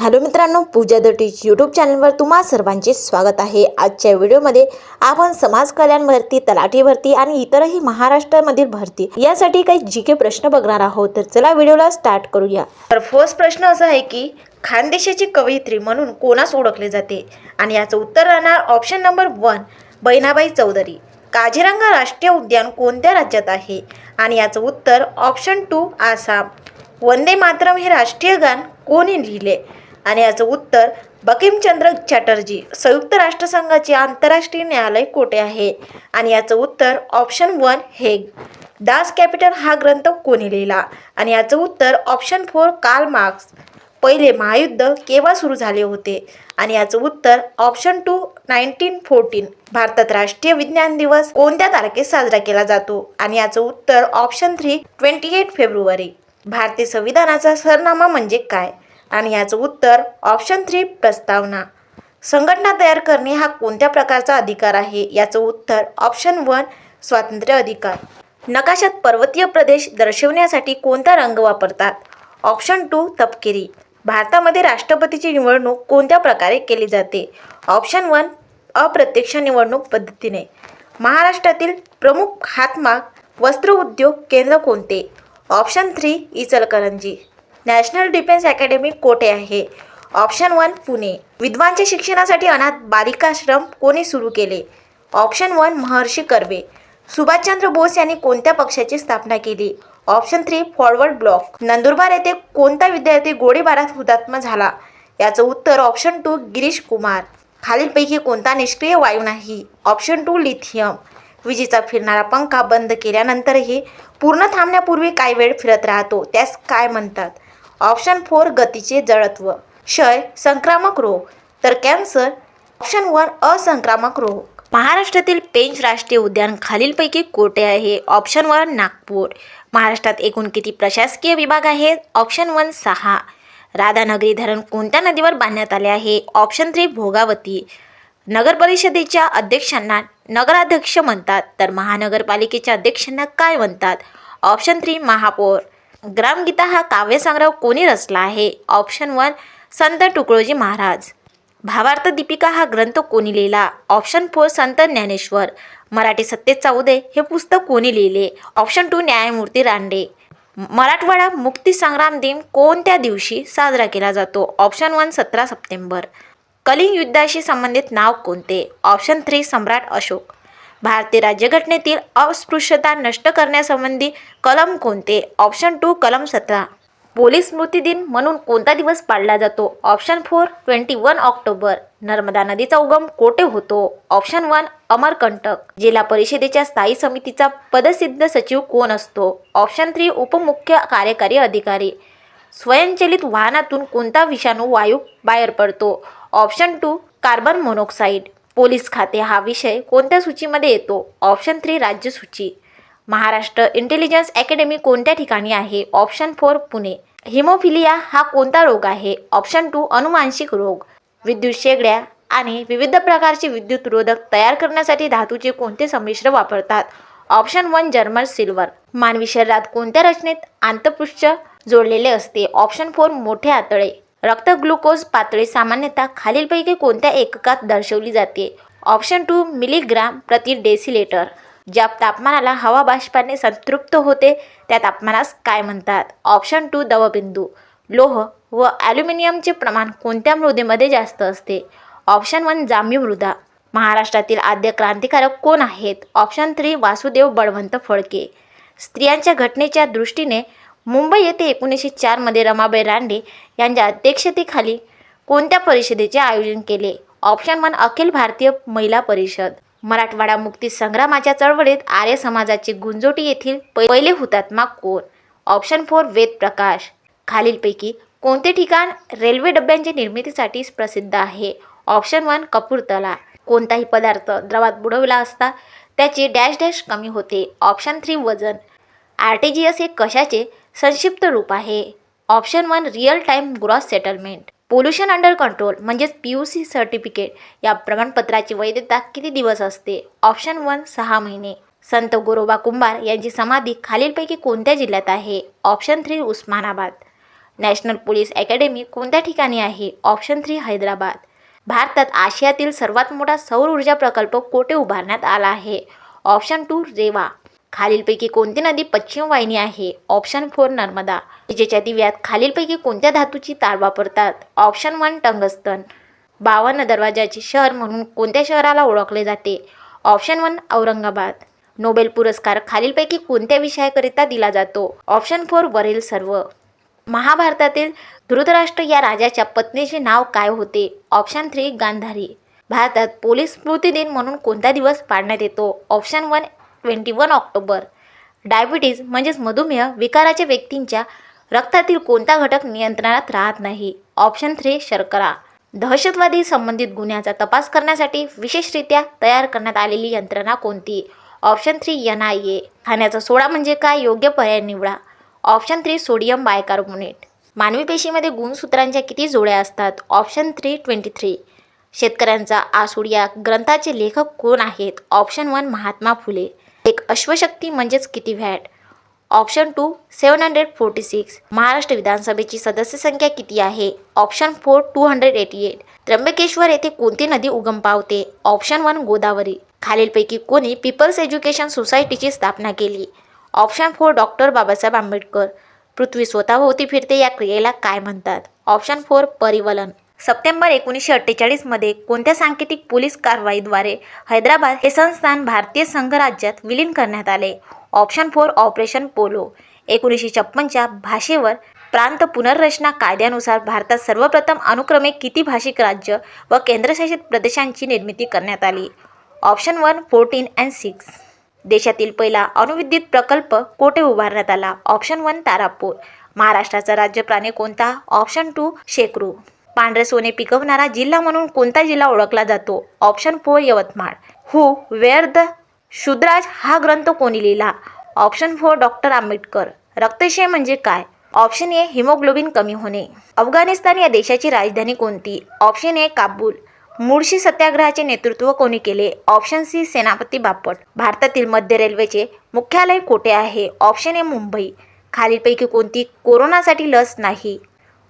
Hello मित्रांनो पूजा the teach YouTube चॅनलवर तुम्हा सर्वांचे स्वागत आहे. आजच्या व्हिडिओमध्ये आपण समाज कल्याण भरती तलाठी भरती आणि इतरही महाराष्ट्रामधील भरती यासाठी काही जी के प्रश्न बघणार आहोत. तर चला व्हिडिओला स्टार्ट करूया. तर फर्स्ट प्रश्न असा आहे की खानदेशाची कवयित्री म्हणून कोणास ओळखले जाते? आणि याचं उत्तर राहणार option number one Bahinabai Chaudhari. Kaziranga राष्ट्रीय उद्यान कोणत्या राज्यात आहे? आणि याचं उत्तर ऑप्शन टू आसाम. वंदे मातरम हे राष्ट्रीय गान कोणी लिहिले? आणि याचं उत्तर बकिमचंद्र चॅटर्जी संयुक्त राष्ट्रसंघाचे आंतरराष्ट्रीय न्यायालय कोठे आहे? आणि याचं उत्तर option one Hague. Das Kapital हा ग्रंथ कोणी लिहिला? आणि याचं उत्तर ऑप्शन फोर कार्ल मार्क्स. पहिले महायुद्ध केव्हा सुरू झाले होते? आणि याचं उत्तर ऑप्शन टू नाईन्टीन फोर्टीन. भारतात राष्ट्रीय विज्ञान दिवस कोणत्या तारखेत साजरा केला जातो? आणि याचं उत्तर ऑप्शन थ्री ट्वेंटी एट फेब्रुवारी. भारतीय संविधानाचा सरनामा म्हणजे काय? आणि याचं उत्तर ऑप्शन थ्री प्रस्तावना. संघटना तयार करणे हा कोणत्या प्रकारचा अधिकार आहे? याचं उत्तर ऑप्शन वन स्वातंत्र्य अधिकार. नकाशात पर्वतीय प्रदेश दर्शवण्यासाठी कोणता रंग वापरतात? ऑप्शन टू तपकिरी. भारतामध्ये राष्ट्रपतीची निवडणूक कोणत्या प्रकारे केली जाते? ऑप्शन वन अप्रत्यक्ष निवडणूक पद्धतीने. महाराष्ट्रातील प्रमुख हातमाग वस्त्र उद्योग केंद्र कोणते? Option three Ichalkaranji. National Defence Academy कोठे आहे? Option one Pune. विद्वांच्या शिक्षणासाठी अनाथ बालिकाश्रम कोणी सुरू केले? Option one Maharshi Karve. Subhashchandra Bose यांनी कोणत्या पक्षाची स्थापना केली? Option three Forward Bloc. Nandurbar येथे कोणता विद्यार्थी गोळीबारात हुतात्मा झाला? याचं उत्तर ऑप्शन टू गिरीश कुमार. खालीलपैकी कोणता निष्क्रिय वायू नाही? Option two lithium. विजेचा फिरणारा पंखा बंद केल्यानंतरही पूर्ण थांबण्यापूर्वी काही वेळ फिरत राहतो. त्यास काय म्हणतात? ऑप्शन फोर गतीचे जडत्व. क्षय संक्रामक रोग. तर कॅन्सर ऑप्शन वन असंक्रामक रोग. महाराष्ट्रातील पेंच राष्ट्रीय उद्यान खालीलपैकी कोठे आहे? Option one Nagpur. महाराष्ट्रात एकूण किती प्रशासकीय विभाग आहेत? ऑप्शन वन सहा. राधानगरी धरण कोणत्या नदीवर बांधण्यात आले आहे? Option three Bhogavati. नगर परिषदेच्या अध्यक्षांना नगराध्यक्ष म्हणतात तर महानगरपालिकेच्या अध्यक्षांना काय म्हणतात? ऑप्शन थ्री महापौर. ग्रामगीता हा काव्यसंग्रह कोणी रचला आहे? ऑप्शन वन संत तुकडोजी महाराज. भावार्थ दीपिका हा ग्रंथ कोणी लिहिला? ऑप्शन फोर संत ज्ञानेश्वर. मराठी सत्तेचा उदय हे पुस्तक कोणी लिहिले? ऑप्शन टू न्यायमूर्ती रांडे मराठवाडा मुक्ती संग्राम दिन कोणत्या दिवशी साजरा केला जातो? ऑप्शन वन सतरा सप्टेंबर. कलिंग युद्धाशी संबंधित नाव कोणते? ऑप्शन थ्री सम्राट अशोक. भारतीय राज्यघटनेतील अस्पृश्यता नष्ट करण्यासंबंधी कलम कोणते? ऑप्शन टू कलम सतरा. पोलीस स्मृती दिन म्हणून कोणता दिवस पाळला जातो? Option four twenty one October. Narmada नदीचा उगम कोठे होतो? Option one Amarkantak. जिल्हा परिषदेच्या स्थायी समितीचा पदसिद्ध सचिव कोण असतो? ऑप्शन थ्री उपमुख्य कार्यकारी अधिकारी. स्वयंचलित वाहनातून कोणता विषाणू वायू बाहेर पडतो? Option two carbon monoxide police खाते हा विषय कोणत्या सूचीमध्ये येतो? ऑप्शन थ्री राज्य सूची. महाराष्ट्र इंटेलिजन्स अकॅडमी कोणत्या ठिकाणी आहे? Option four Pune. हिमोफिलिया हा कोणता रोग आहे? ऑप्शन टू अनुवांशिक रोग. विद्युत शेगड्या आणि विविध प्रकारचे विद्युत रोधक तयार करण्यासाठी धातूचे कोणते संमिश्र वापरतात? Option one German silver. मानवी शरीरात कोणत्या रचनेत आंतपृष्ठ जोडलेले असते? ऑप्शन फोर मोठे आतळे. रक्त ग्लुकोज पातळी सामान्यतः खालीलपैकी कोणत्या एककात दर्शवली जाते? ऑप्शन टू मिलीग्राम प्रति डेसिलेटर. ज्या तापमानाला हवा बाष्पाने संतृप्त होते त्या तापमानास काय म्हणतात? ऑप्शन टू दवबिंदू. लोह व ॲल्युमिनियमचे प्रमाण कोणत्या मृदेमध्ये जास्त असते? ऑप्शन वन जांभी मृदा. महाराष्ट्रातील आद्य क्रांतिकारक कोण आहेत? Option three Vasudev Balwant Phadke. स्त्रियांच्या घटनेच्या दृष्टीने मुंबई येथे एकोणीसशे चारमध्ये रमाबाई रांडे यांच्या अध्यक्षतेखाली कोणत्या परिषदेचे आयोजन केले? ऑप्शन वन अखिल भारतीय महिला परिषद. मराठवाडा मुक्ती संग्रामाच्या चळवळीत आर्य समाजाचे गुंजोटी येथील पहिले हुतात्मा कोण? Option four Ved Prakash. खालीलपैकी कोणते ठिकाण रेल्वे डब्यांच्या निर्मितीसाठी प्रसिद्ध आहे? ऑप्शन वन कपूरतला कोणताही पदार्थ द्रवात बुडवला असता त्याचे डॅश डॅश कमी होते. ऑप्शन थ्री वजन. आर टी जी एस हे कशाचे? संक्षिप्त रूप आहे. Option one real time gross settlement pollution under control म्हणजेच पी यू सी सर्टिफिकेट या प्रमाणपत्राची वैधता किती दिवस असते? ऑप्शन वन सहा महिने. संत गोरोबा कुंभार यांची समाधी खालीलपैकी कोणत्या जिल्ह्यात आहे? Option three Osmanabad. National Police Academy कोणत्या ठिकाणी आहे? Option three Hyderabad. भारतात आशियातील सर्वात मोठा सौर ऊर्जा प्रकल्प कोठे उभारण्यात आला आहे? Option two Rewa. खालीलपैकी कोणती नदी पश्चिम वाहिनी आहे? Option four Narmada. विजेच्या दिव्यात खालीलपैकी कोणत्या धातूची तार वापरतात? ऑप्शन वन टंगस्तन बावन्न दरवाजाचे शहर म्हणून कोणत्या शहराला ओळखले जाते? Option one Aurangabad. नोबेल पुरस्कार खालीलपैकी कोणत्या विषयाकरिता दिला जातो? ऑप्शन फोर वरील सर्व. महाभारतातील धृतराष्ट्र या राजाच्या पत्नीचे नाव काय होते? Option three Gandhari. भारतात पोलीस स्मृती दिन म्हणून कोणता दिवस पाळण्यात येतो? Option one twenty one October. Diabetes म्हणजेच मधुमेह विकाराच्या व्यक्तींच्या रक्तातील कोणता घटक नियंत्रणात राहत नाही? ऑप्शन थ्री शर्करा. दहशतवादी संबंधित गुन्ह्याचा तपास करण्यासाठी विशेषरित्या तयार करण्यात आलेली यंत्रणा कोणती? Option three N I A. खाण्याचा सोडा म्हणजे काय? योग्य पर्याय निवडा. Option three sodium bicarbonate. मानवी पेशीमध्ये गुणसूत्रांच्या किती जोड्या असतात? Option three twenty three. शेतकऱ्यांचा आसूड या ग्रंथाचे लेखक कोण आहेत? Option one Mahatma Phule. एक अश्वशक्ती म्हणजेच किती watt option two seven hundred forty six Maharashtra विधानसभेची सदस्य संख्या किती आहे? Option four two hundred eighty eight Trimbakeshwar येथे कोणती नदी उगम पावते? Option one Godavari. खालीलपैकी कोणी पीपल्स एज्युकेशन सोसायटीची स्थापना केली? Option four doctor Babasaheb Ambedkar. पृथ्वी स्वतःभोवती फिरते या क्रियेला काय म्हणतात? Option four परिवलन. सप्टेंबर एकोणीसशे अठ्ठेचाळीसमध्ये कोणत्या सांकेतिक पोलीस कारवाईद्वारे हैदराबाद हे संस्थान भारतीय संघराज्यात विलीन करण्यात आले? Option four operation Polo. एकोणीसशे छप्पनच्या भाषेवर प्रांत पुनर्रचना कायद्यानुसार भारतात सर्वप्रथम अनुक्रमे किती भाषिक राज्य व केंद्रशासित प्रदेशांची निर्मिती करण्यात आली? Option one fourteen and six. देशातील पहिला अणुविद्युत प्रकल्प कोठे उभारण्यात आला? Option one Tarapur. महाराष्ट्राचा राज्य प्राणी कोणता? ऑप्शन टू शेकरू पांढरे सोने पिकवणारा जिल्हा म्हणून कोणता जिल्हा ओळखला जातो? Option four Yavatmal. Who were the Shudras हा ग्रंथ कोणी लिहिला? Option four doctor Ambedkar. रक्तशय म्हणजे काय? ऑप्शन ए हिमोग्लोबिन कमी होणे. अफगाणिस्तान या देशाची राजधानी कोणती? Option A Kabul. मुळशी सत्याग्रहाचे नेतृत्व कोणी केले? ऑप्शन सी सेनापती बापट. भारतातील मध्य रेल्वेचे मुख्यालय कोठे आहे? Option A Mumbai. खालीलपैकी कोणती कोरोनासाठी लस नाही?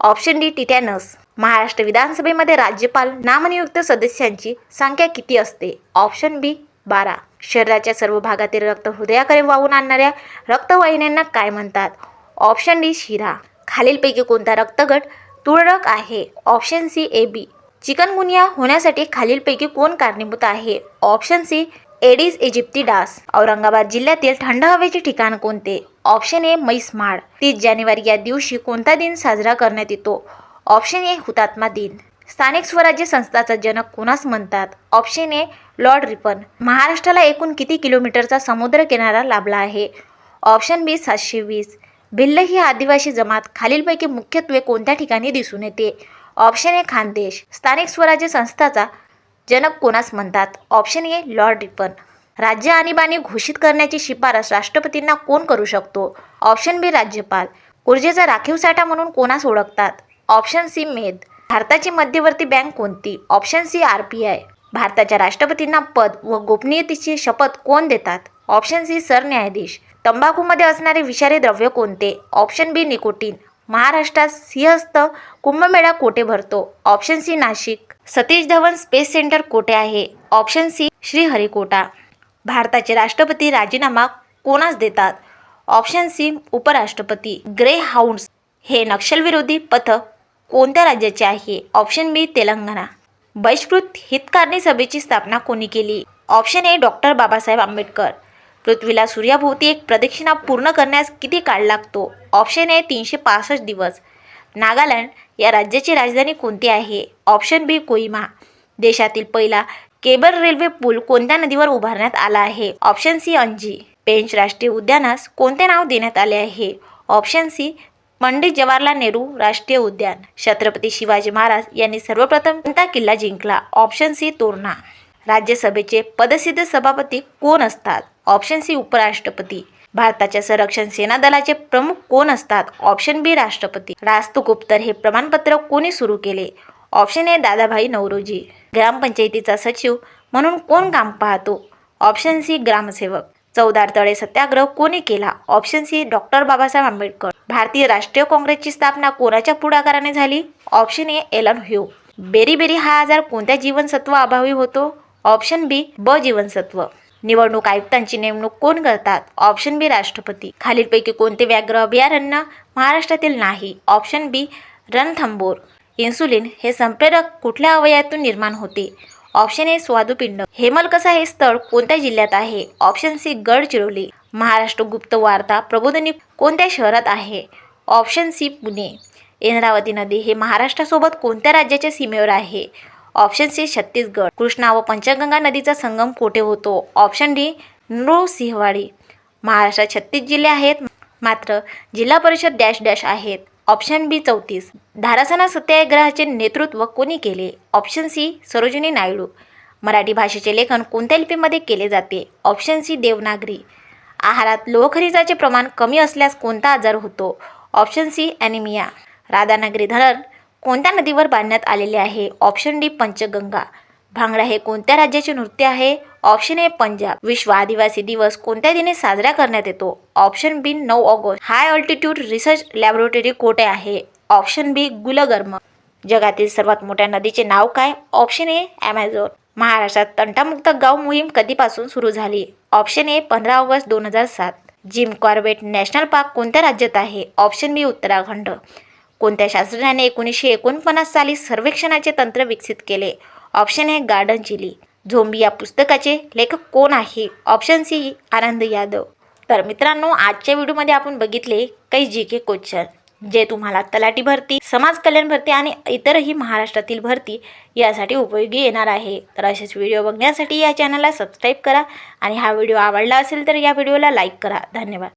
Option D tetanus. महाराष्ट्र विधानसभेमध्ये राज्यपाल नामनियुक्त सदस्यांची संख्या किती असते? ऑप्शन बी बारा. शरीराच्या सर्व भागातील रक्त हृदयाकडे वाहून आणणाऱ्या रक्तवाहिन्यांना काय म्हणतात? ऑप्शन डी शिरा. खालीलपैकी कोणता रक्तगट तुरळक आहे? Option C A B. Chikungunya होण्यासाठी खालीलपैकी कोण कारणीभूत आहे? ऑप्शन सी एडिस इजिप्ती डास. औरंगाबाद जिल्ह्यातील थंड हवेचे ठिकाण कोणते? ऑप्शन ए मैसमाड तीस जानेवारी या दिवशी कोणता दिन साजरा करण्यात येतो? ऑप्शन ए हुतात्मा दिन. स्थानिक स्वराज्य संस्थाचा जनक कोणास म्हणतात? Option A lord Ripon. महाराष्ट्राला एकूण किती किलोमीटरचा समुद्र किनारा लाभला आहे? ऑप्शन बी सातशे वीस. भिल्ल ही आदिवासी जमात खालीलपैकी मुख्यत्वे कोणत्या ठिकाणी दिसून येते? Option A Khandesh. स्थानिक स्वराज्य संस्थाचा जनक कोणास म्हणतात? ऑप्शन ए लॉर्ड रिपन राज्य आणीबाणी घोषित करण्याची शिफारस राष्ट्रपतींना कोण करू शकतो? ऑप्शन बी राज्यपाल. ऊर्जेचा राखीव साठा म्हणून कोणास ओळखतात? ऑप्शन सी मेद. भारताची मध्यवर्ती बँक कोणती? Option C R P I. भारताच्या राष्ट्रपतींना पद व गोपनीयतेची शपथ कोण देतात? ऑप्शन सी सरन्यायाधीश. तंबाखूमध्ये असणारे विषारी द्रव्य कोणते? Option B nicotine. महाराष्ट्रात सिंहस्थ कुंभमेळा कोठे भरतो? Option C Nashik. Satish Dhawan space centre कोठे आहे? Option C Sriharikota. भारताचे राष्ट्रपती राजीनामा कोणास देतात? ऑप्शन सी उपराष्ट्रपती. ग्रे हाऊंड्स हे नक्षलविरोधी पथक कोणत्या राज्याचे आहे? Option B Telangana. बहिष्कृत हितकारणी सभेची स्थापना कोणी केली? Option A doctor Babasaheb Ambedkar. पृथ्वीला सूर्याभोवती एक प्रदक्षिणा पूर्ण करण्यास किती काळ लागतो? ऑप्शन ए तीनशे पासष्ट दिवस. नागालँड या राज्याची राजधानी कोणती आहे? Option B Kohima. देशातील पहिला केबल रेल्वे पूल कोणत्या नदीवर उभारण्यात आला आहे? ऑप्शन सी अंजी. पेंच राष्ट्रीय उद्यानास कोणते नाव देण्यात आले आहे? ऑप्शन सी पंडित जवाहरलाल नेहरू राष्ट्रीय उद्यान. छत्रपती शिवाजी महाराज यांनी सर्वप्रथम कोणता किल्ला जिंकला? Option C Torna. राज्यसभेचे पदसिद्ध सभापती कोण असतात? ऑप्शन सी उपराष्ट्रपती. भारताच्या संरक्षण सेना दलाचे प्रमुख कोण असतात? ऑप्शन बी राष्ट्रपती. रास्तुगुप्तर हे प्रमाणपत्र कोणी सुरू केले? Option A Dadabhai Naoroji. ग्रामपंचायतीचा सचिव म्हणून कोण काम पाहतो? ऑप्शन सी ग्रामसेवक. चौदार तळे सत्याग्रह कोणी केला? Option C doctor Babasaheb Ambedkar. भारतीय राष्ट्रीय काँग्रेसची स्थापना कोणाच्या पुढाकाराने झाली? Option A Allan Hume. Beriberi हा आजार कोणत्या जीवनसत्व अभावी होतो? ऑप्शन बी ब जीवनसत्व निवडणूक आयुक्तांची नेमणूक कोण करतात? ऑप्शन बी राष्ट्रपती. खालीलपैकी कोणते व्याघ्र अभयारण्य महाराष्ट्रातील नाही? ऑप्शन बी रणथंबोर. इन्सुलिन हे संप्रेरक कुठल्या अवयवातून निर्माण होते? Option A स्वादुपिंड. हेमलकसा हे स्थळ कोणत्या जिल्ह्यात आहे? Option C Gadchiroli. महाराष्ट्र गुप्त वार्ता प्रबोधनी कोणत्या शहरात आहे? Option C Pune. इंद्रावती नदी हे महाराष्ट्रासोबत कोणत्या राज्याच्या सीमेवर आहे? Option C Chhattisgarh. कृष्णा व पंचगंगा नदीचा संगम कोठे होतो? Option D Nrusinhwadi. महाराष्ट्रात छत्तीस जिल्हे आहेत मात्र जिल्हा परिषद डॅश डॅश आहेत. ऑप्शन बी चौतीस. धारासना सत्याग्रहाचे नेतृत्व कोणी केले? Option C Sarojini Naidu. Marathi भाषेचे लेखन कोणत्या लिपीमध्ये केले जाते? Option C Devanagari. आहारात लोहखनिजाचे प्रमाण कमी असल्यास कोणता आजार होतो? ऑप्शन सी ॲनिमिया राधानगरी धरण कोणत्या नदीवर बांधण्यात आलेले आहे? Option D Panchganga. भांगडा हे कोणत्या राज्याचे नृत्य आहे? Option A Punjab. विश्व आदिवासी दिवस कोणत्या दिनी साजरा करण्यात येतो? ऑप्शन बी नऊ August. High altitude research laboratory कोठे आहे? Option B Gulmarg. जगातील सर्वात मोठ्या नदीचे नाव काय? ऑप्शन ए ॲमेझॉन महाराष्ट्रात तंटामुक्त गाव मोहीम कधीपासून सुरू झाली? ऑप्शन ए पंधरा ऑगस्ट दोन हजार सात. जिम कॉर्बेट नॅशनल पार्क कोणत्या राज्यात आहे? Option B Uttarakhand. कोणत्या शास्त्रज्ञाने एकोणीसशे एकोणपन्नास साली सर्वेक्षणाचे तंत्र विकसित केले? ऑप्शन आहे गार्डन चिली. झोंबी या पुस्तकाचे लेखक कोण आहे? Option C Anand Yadav. तर मित्रांनो आजच्या व्हिडिओमध्ये आपण बघितले काही जी के क्वेश्चन जे तुम्हाला तलाठी भरती समाज कल्याण भरती आणि इतरही महाराष्ट्रातील भरती यासाठी उपयोगी येणार आहे. तर असेच व्हिडिओ बघण्यासाठी या चॅनलला सबस्क्राईब करा आणि हा व्हिडिओ आवडला असेल तर या व्हिडिओला लाईक करा. धन्यवाद.